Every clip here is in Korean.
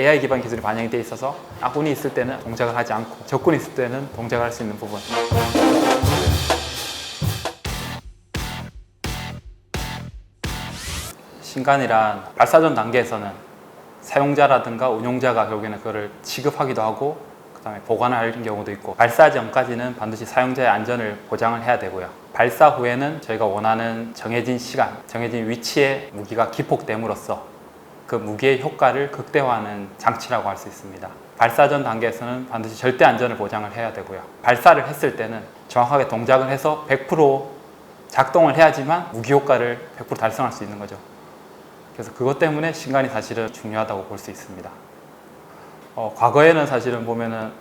AI 기반 기술이 반영이 돼 있어서 아군이 있을 때는 동작을 하지 않고 적군이 있을 때는 동작을 할 수 있는 부분. 신간이란 발사전 단계에서는 사용자라든가 운용자가 결국에는 그거를 취급하기도 하고 그 다음에 보관할 경우도 있고 발사 전까지는 반드시 사용자의 안전을 보장을 해야 되고요. 발사 후에는 저희가 원하는 정해진 시간, 정해진 위치에 무기가 기폭됨으로써 그 무기의 효과를 극대화하는 장치라고 할 수 있습니다. 발사 전 단계에서는 반드시 절대 안전을 보장을 해야 되고요. 발사를 했을 때는 정확하게 동작을 해서 100% 작동을 해야지만 무기 효과를 100% 달성할 수 있는 거죠. 그래서 그것 때문에 신간이 사실은 중요하다고 볼 수 있습니다. 어, 과거에는 사실은 보면은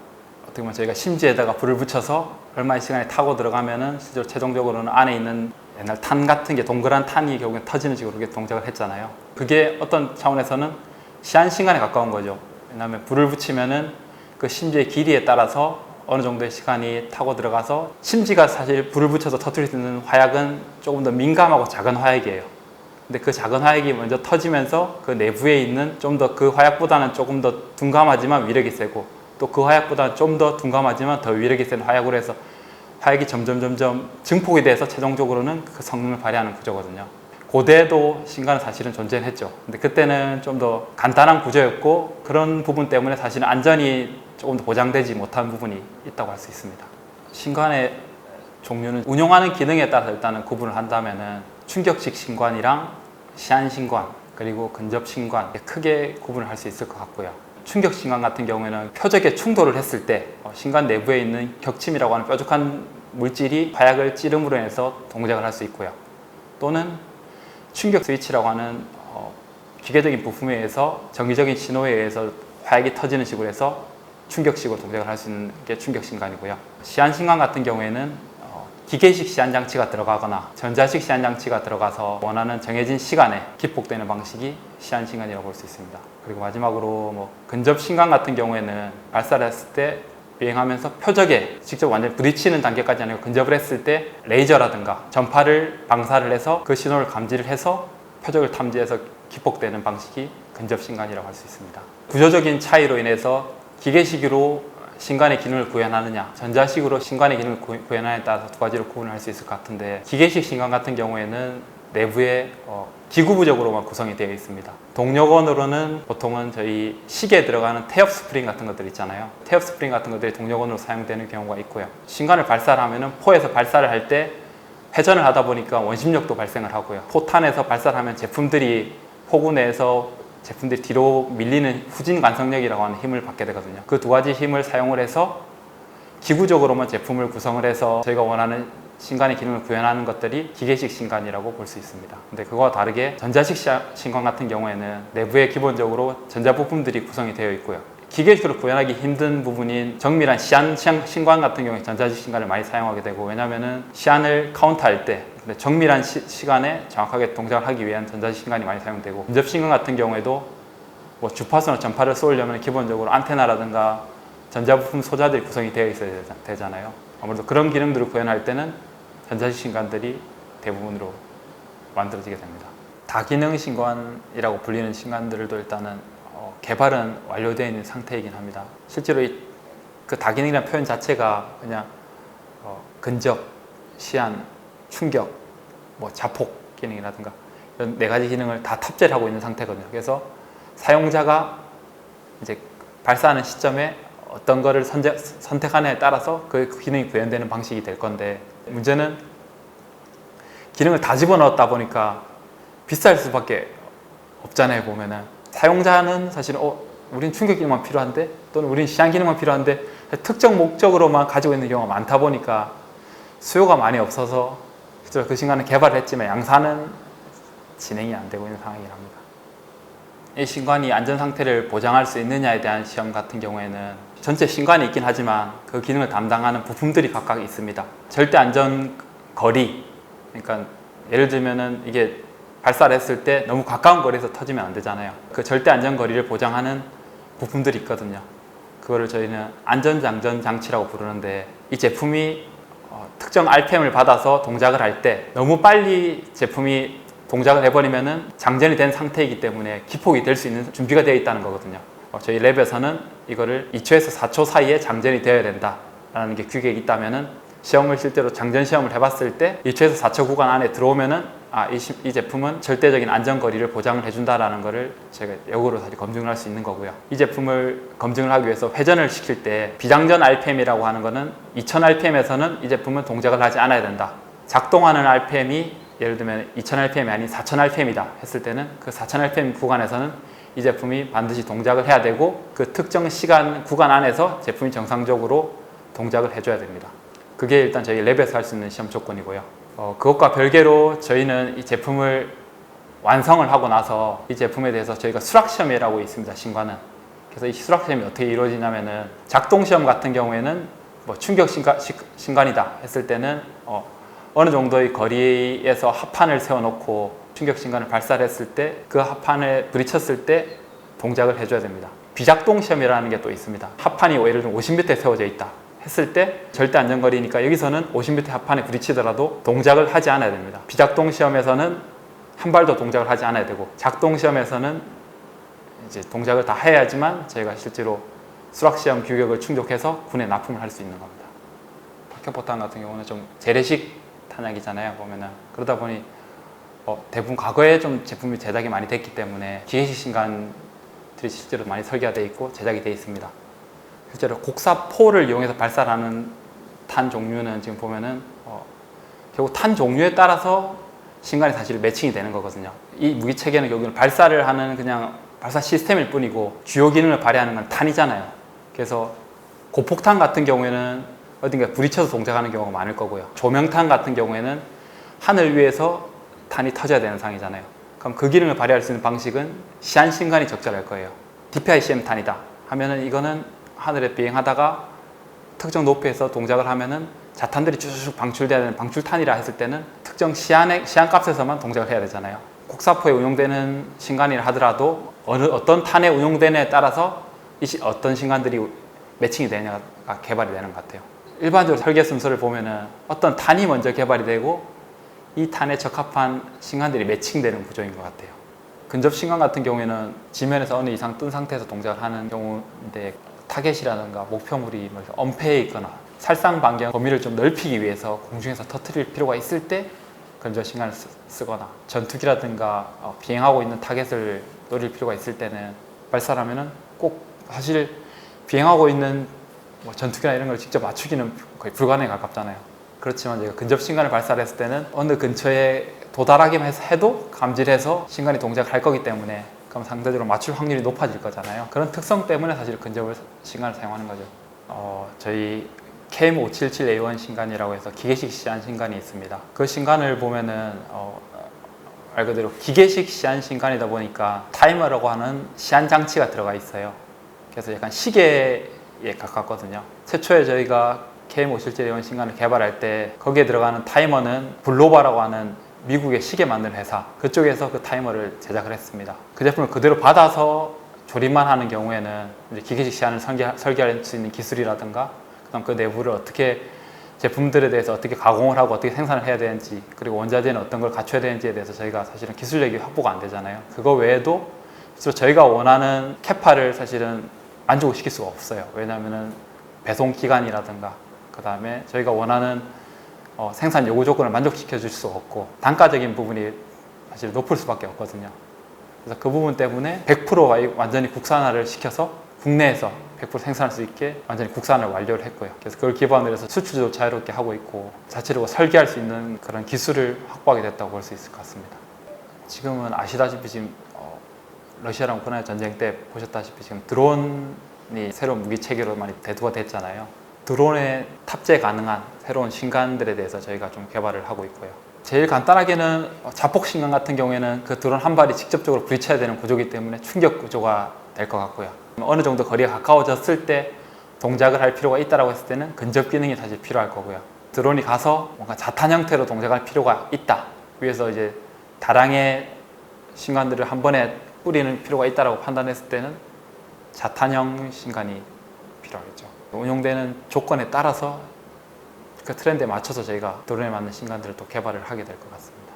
어떻게 보면 저희가 심지에다가 불을 붙여서 얼마의 시간이 타고 들어가면은 실제로 최종적으로는 안에 있는 옛날 탄 같은 게 동그란 탄이 결국엔 터지는 식으로 이렇게 동작을 했잖아요. 그게 어떤 차원에서는 시한 시간에 가까운 거죠. 왜냐하면 불을 붙이면은 그 심지의 길이에 따라서 어느 정도의 시간이 타고 들어가서 심지가 사실 불을 붙여서 터뜨릴 수 있는 화약은 조금 더 민감하고 작은 화약이에요. 근데 그 작은 화약이 먼저 터지면서 그 내부에 있는 좀 더 그 화약보다는 조금 더 둔감하지만 위력이 세고 또 그 화약보다는 좀더 둔감하지만 더 위력이 센 화약으로 해서 화약이 점점 점점 증폭이 돼서 최종적으로는 그 성능을 발휘하는 구조거든요. 고대도 신간은 사실은 존재했죠. 근데 그때는 좀 더 간단한 구조였고 그런 부분 때문에 사실은 안전이 조금 더 보장되지 못한 부분이 있다고 할 수 있습니다. 신관의 종류는 운용하는 기능에 따라서 일단은 구분을 한다면은 충격식 신관이랑 시한 신관 그리고 근접 신관 크게 구분을 할 수 있을 것 같고요. 충격 신관 같은 경우에는 표적에 충돌을 했을 때 어, 신관 내부에 있는 격침이라고 하는 뾰족한 물질이 화약을 찌름으로 인해서 동작을 할 수 있고요. 또는 충격 스위치라고 하는 어, 기계적인 부품에 의해서 정기적인 신호에 의해서 화약이 터지는 식으로 해서 충격식으로 동작을 할 수 있는 게 충격 신관이고요. 시한 신관 같은 경우에는 어, 기계식 시한 장치가 들어가거나 전자식 시한 장치가 들어가서 원하는 정해진 시간에 기폭되는 방식이 시한 신관이라고 볼 수 있습니다. 그리고 마지막으로 뭐 근접 신관 같은 경우에는 발사를 했을 때 비행하면서 표적에 직접 완전히 부딪히는 단계까지 아니고 근접을 했을 때 레이저라든가 전파를 방사를 해서 그 신호를 감지를 해서 표적을 탐지해서 기폭되는 방식이 근접 신관이라고 할 수 있습니다. 구조적인 차이로 인해서 기계식으로 신관의 기능을 구현하느냐, 전자식으로 신관의 기능을 구- 구현하느냐에 따라서 두 가지로 구분을 할 수 있을 것 같은데 기계식 신관 같은 경우에는 내부에 어, 기구부적으로만 구성이 되어 있습니다. 동력원으로는 보통은 저희 시계에 들어가는 태엽 스프링 같은 것들 있잖아요. 태엽 스프링 같은 것들이 동력원으로 사용되는 경우가 있고요. 신관을 발사를 하면은 포에서 발사를 할 때 회전을 하다 보니까 원심력도 발생을 하고요. 포탄에서 발사를 하면 제품들이 포구 내에서 제품들이 뒤로 밀리는 후진 관성력이라고 하는 힘을 받게 되거든요. 그 두 가지 힘을 사용을 해서 기구적으로만 제품을 구성을 해서 저희가 원하는 신관의 기능을 구현하는 것들이 기계식 신관이라고 볼 수 있습니다. 근데 그거와 다르게 전자식 시- 신관 같은 경우에는 내부에 기본적으로 전자 부품들이 구성이 되어 있고요. 기계식으로 구현하기 힘든 부분인 정밀한 시안 신관 같은 경우에 전자식 신관을 많이 사용하게 되고 왜냐하면은 시안을 카운트할 때 정밀한 시, 간에 정확하게 동작을 하기 위한 전자식 신관이 많이 사용되고 근접 신관 같은 경우에도 뭐 주파수나 전파를 쏘려면 기본적으로 안테나라든가 전자부품 소자들이 구성이 되어 있어야 되잖아요. 아무래도 그런 기능들을 구현할 때는 전자식 신관들이 대부분으로 만들어지게 됩니다. 다기능 신관이라고 불리는 신관들도 일단은 어, 개발은 완료되어 있는 상태이긴 합니다. 실제로 이, 그 다기능이라는 표현 자체가 그냥 어, 근접, 시한, 충격, 뭐 자폭 기능이라든가 이런 네 가지 기능을 다 탑재를 하고 있는 상태거든요. 그래서 사용자가 이제 발사하는 시점에 어떤 거를 선제, 선택하느냐에 따라서 그 기능이 구현되는 방식이 될 건데 문제는 기능을 다 집어넣었다 보니까 비쌀 수밖에 없잖아요 보면은. 사용자는 사실 어 우린 충격 기능만 필요한데? 또는 우린 시한 기능만 필요한데? 특정 목적으로만 가지고 있는 경우가 많다 보니까 수요가 많이 없어서 실제로 그 신간은 개발을 했지만 양산은 진행이 안 되고 있는 상황이랍니다. 이 신관이 안전 상태를 보장할 수 있느냐에 대한 시험 같은 경우에는 전체 신관이 있긴 하지만 그 기능을 담당하는 부품들이 각각 있습니다. 절대 안전 거리, 그러니까 예를 들면은 이게 발사를 했을 때 너무 가까운 거리에서 터지면 안 되잖아요. 그 절대 안전 거리를 보장하는 부품들이 있거든요. 그거를 저희는 안전장전 장치라고 부르는데 이 제품이 어, 특정 RPM을 받아서 동작을 할 때 너무 빨리 제품이 동작을 해버리면은 장전이 된 상태이기 때문에 기폭이 될 수 있는 준비가 되어 있다는 거거든요. 어, 저희 랩에서는 이거를 2초에서 4초 사이에 장전이 되어야 된다라는 게 규격이 있다면은 시험을 실제로 장전 시험을 해봤을 때 2초에서 4초 구간 안에 들어오면은 아, 이, 시- 이 제품은 절대적인 안전거리를 보장을 해준다라는 거를 제가 역으로 사실 검증을 할 수 있는 거고요. 이 제품을 검증을 하기 위해서 회전을 시킬 때 비장전 RPM이라고 하는 거는 2000 RPM에서는 이 제품은 동작을 하지 않아야 된다. 작동하는 RPM이 예를 들면 2000 RPM이 아닌 4000 RPM이다 했을 때는 그 4000 RPM 구간에서는 이 제품이 반드시 동작을 해야 되고 그 특정 시간 구간 안에서 제품이 정상적으로 동작을 해줘야 됩니다. 그게 일단 저희 랩에서 할 수 있는 시험 조건이고요. 어, 그것과 별개로 저희는 이 제품을 완성을 하고 나서 이 제품에 대해서 저희가 수락 시험이라고 있습니다. 신관은. 그래서 이 수락 시험이 어떻게 이루어지냐면은 작동 시험 같은 경우에는 뭐 충격 신가, 시- 신관이다 했을 때는 어, 어느 정도의 거리에서 합판을 세워놓고 충격 신관을 발사를 했을 때 그 합판에 부딪혔을 때 동작을 해줘야 됩니다. 비작동 시험이라는 게 또 있습니다. 합판이 예를 들면 50m에 세워져 있다 했을 때 절대 안전거리니까 여기서는 50m 합판에 부딪히더라도 동작을 하지 않아야 됩니다. 비작동 시험에서는 한 발도 동작을 하지 않아야 되고 작동 시험에서는 이제 동작을 다 해야지만 저희가 실제로 수락 시험 규격을 충족해서 군에 납품을 할 수 있는 겁니다. 박격포탄 같은 경우는 좀 재래식 탄약이잖아요. 보면은 그러다 보니 어, 대부분 과거에 좀 제품이 제작이 많이 됐기 때문에 기계식 신간들이 실제로 많이 설계가 돼 있고 제작이 돼 있습니다. 실제로 곡사포를 이용해서 발사하는 탄 종류는 지금 보면은 어, 결국 탄 종류에 따라서 신간이 사실 매칭이 되는 거거든요. 이 무기 체계는 결국은 발사를 하는 그냥 발사 시스템일 뿐이고 주요 기능을 발휘하는 건 탄이잖아요. 그래서 고폭탄 같은 경우에는 어딘가 부딪혀서 동작하는 경우가 많을 거고요. 조명탄 같은 경우에는 하늘 위에서 탄이 터져야 되는 상이잖아요. 그럼 그 기능을 발휘할 수 있는 방식은 시한 신간이 적절할 거예요. DPI CM 탄이다 하면은 이거는 하늘에 비행하다가 특정 높이에서 동작을 하면은 자탄들이 쭉쭉 방출돼야 되는 방출탄이라 했을 때는 특정 시한의 시한 값에서만 동작을 해야 되잖아요. 국사포에 운용되는 신간이라 하더라도 어느 어떤 탄에 운용되느냐에 따라서 이 시- 어떤 신간들이 매칭이 되냐가 개발이 되는 것 같아요. 일반적으로 설계 순서를 보면은 어떤 탄이 먼저 개발이 되고 이 탄에 적합한 신간들이 매칭되는 구조인 것 같아요. 근접 신간 같은 경우에는 지면에서 어느 이상 뜬 상태에서 동작을 하는 경우인데 타겟이라든가 목표물이 뭐 엄폐해 있거나 살상 반경 범위를 좀 넓히기 위해서 공중에서 터트릴 필요가 있을 때 근접 신간을 쓰- 쓰거나 전투기라든가 어, 비행하고 있는 타겟을 노릴 필요가 있을 때는 발사하면은 꼭 사실 비행하고 있는 뭐 전투기나 이런 걸 직접 맞추기는 거의 불가능에 가깝잖아요. 그렇지만 저희가 근접 신간을 발사를 했을 때는 어느 근처에 도달하기만 해도 감지해서 신간이 동작을 할 거기 때문에 그럼 상대적으로 맞출 확률이 높아질 거잖아요. 그런 특성 때문에 사실 근접을 신간을 사용하는 거죠. 어, 저희 KM577A1 신간이라고 해서 기계식 시한 신간이 있습니다. 그 신간을 보면은 어, 말 그대로 기계식 시한 신간이다 보니까 타이머라고 하는 시한 장치가 들어가 있어요. 그래서 약간 시계에 가깝거든요. 최초에 저희가 KM577A1 신간을 개발할 때 거기에 들어가는 타이머는 블로바라고 하는 미국의 시계 만드는 회사 그쪽에서 그 타이머를 제작을 했습니다. 그 제품을 그대로 받아서 조립만 하는 경우에는 기계식 설계, 설계할 수 있는 기술이라든가 그다음 그 내부를 어떻게 제품들에 대해서 어떻게 가공을 하고 어떻게 생산을 해야 되는지 그리고 원자재는 어떤 걸 갖춰야 되는지에 대해서 저희가 사실은 기술력이 확보가 안 되잖아요. 그거 외에도 실제로 저희가 원하는 캐파를 사실은 만족을 시킬 수가 없어요. 왜냐하면은 배송 기간이라든가 그 다음에 저희가 원하는 어, 생산 요구 조건을 만족시켜 줄 수 없고 단가적인 부분이 사실 높을 수밖에 없거든요. 그래서 그 부분 때문에 100% 완전히 국산화를 시켜서 국내에서 100% 생산할 수 있게 완전히 국산을 완료를 했고요. 그래서 그걸 기반으로 해서 수출도 자유롭게 하고 있고 자체적으로 설계할 수 있는 그런 기술을 확보하게 됐다고 볼 수 있을 것 같습니다. 지금은 아시다시피 지금 어, 러시아랑 우크라이나 전쟁 때 보셨다시피 지금 드론이 새로운 무기 체계로 많이 대두가 됐잖아요. 드론에 탑재 가능한 새로운 신간들에 대해서 저희가 좀 개발을 하고 있고요. 제일 간단하게는 자폭 신간 같은 경우에는 그 드론 한 발이 직접적으로 부딪혀야 되는 구조이기 때문에 충격 구조가 될 것 같고요. 어느 정도 거리가 가까워졌을 때 동작을 할 필요가 있다라고 했을 때는 근접 기능이 사실 필요할 거고요. 드론이 가서 뭔가 자탄 형태로 동작할 필요가 있다. 위해서 이제 다량의 신간들을 한 번에 뿌리는 필요가 있다라고 판단했을 때는 자탄형 신간이 필요하겠죠. 운용되는 조건에 따라서 그 트렌드에 맞춰서 저희가 드론에 맞는 신간들을 또 개발을 하게 될 것 같습니다.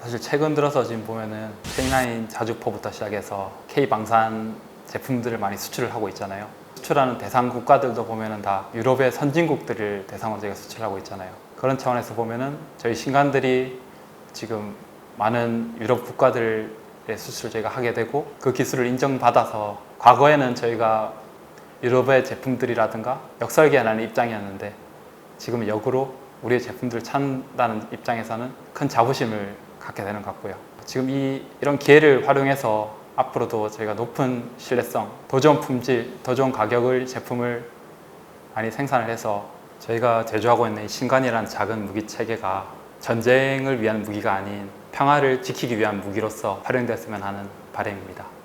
사실 최근 들어서 지금 보면은 K9 자주포부터 시작해서 K 방산 제품들을 많이 수출을 하고 있잖아요. 수출하는 대상 국가들도 보면은 다 유럽의 선진국들을 대상으로 저희가 수출하고 있잖아요. 그런 차원에서 보면은 저희 신관들이 지금 많은 유럽 국가들의 수출을 저희가 하게 되고 그 기술을 인정받아서 과거에는 저희가 유럽의 제품들이라든가 역설계 하는 입장이었는데 지금은 역으로 우리의 제품들을 찾는다는 입장에서는 큰 자부심을 갖게 되는 것 같고요. 지금 이 이런 기회를 활용해서 앞으로도 저희가 높은 신뢰성, 더 좋은 품질, 더 좋은 가격을 제품을 많이 생산을 해서 저희가 제조하고 있는 이 신관이라는 작은 무기 체계가 전쟁을 위한 무기가 아닌 평화를 지키기 위한 무기로서 활용됐으면 하는 바람입니다.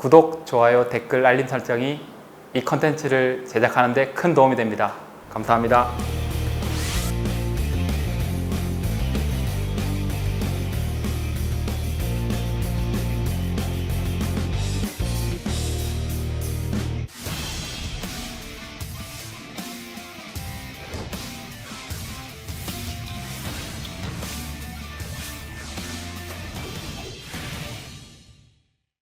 네. 구독, 좋아요, 댓글, 알림 설정이 이 컨텐츠를 제작하는 데 큰 도움이 됩니다. 감사합니다.